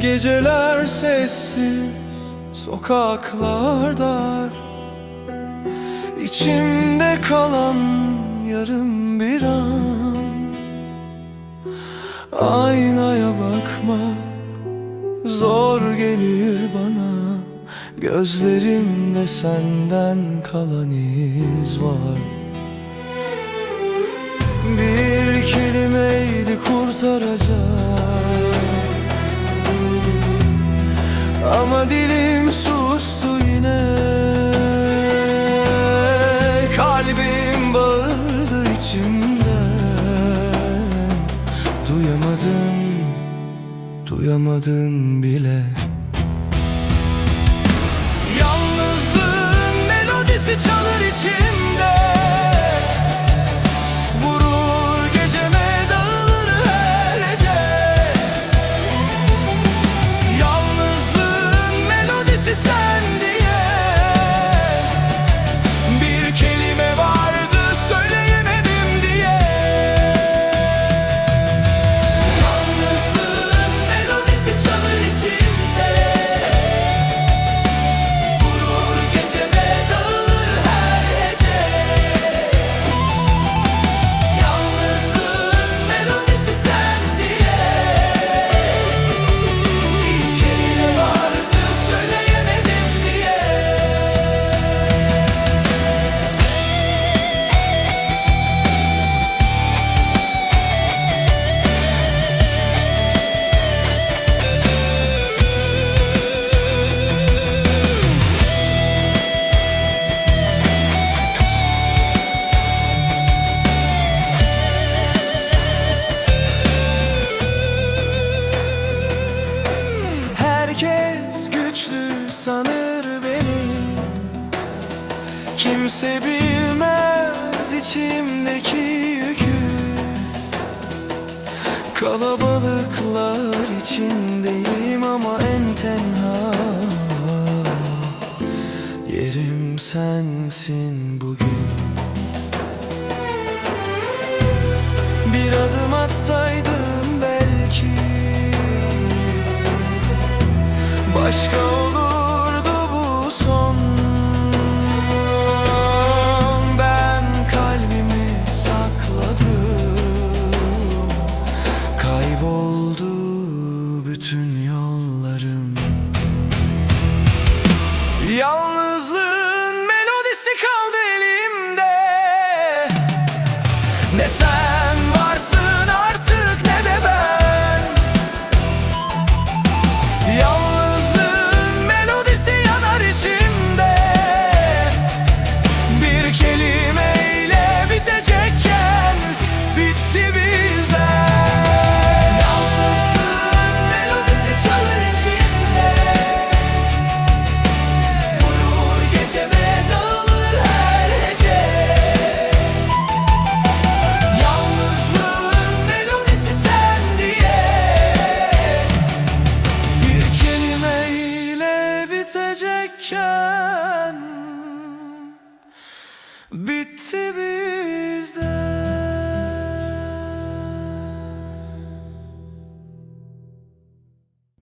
Geceler sessiz Sokaklar dar İçimde kalan yarım bir an. Aynaya bakmak Zor gelir bana. Gözlerimde senden kalan iz var. Bir kelimeydi kurtaracak Ama dilim sustu yine. Kalbim bağırdı içimden. Duyamadım, duyamadım bile Kimse bilmez içimdeki yükü. Kalabalıklar içindeyim ama en tenha. Yerim sensin bugün. Bir adım atsaydım